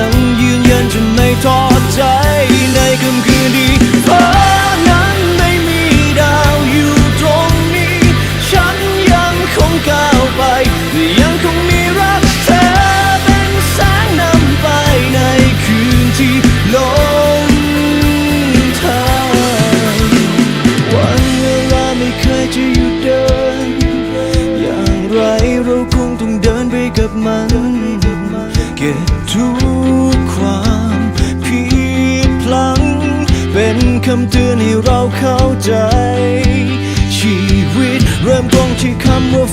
ยังยืนยันจะไม่ท้อใจในค่ำคืนที่ฟ้านั้นไม่มีดาวอยู่ตรงนี้ ฉันยังคงก้าวไป ยังคงมีรักเธอเป็นแสงนำไปในคืนที่ลงทางวันเวลาไม่เคยจะหยุดเดิน อย่างไรเราคงต้องเดินไปกับมันเก็ คำเตือนให้เราเข้าใจ ชีวิตเริ่มต้นที่คำว่า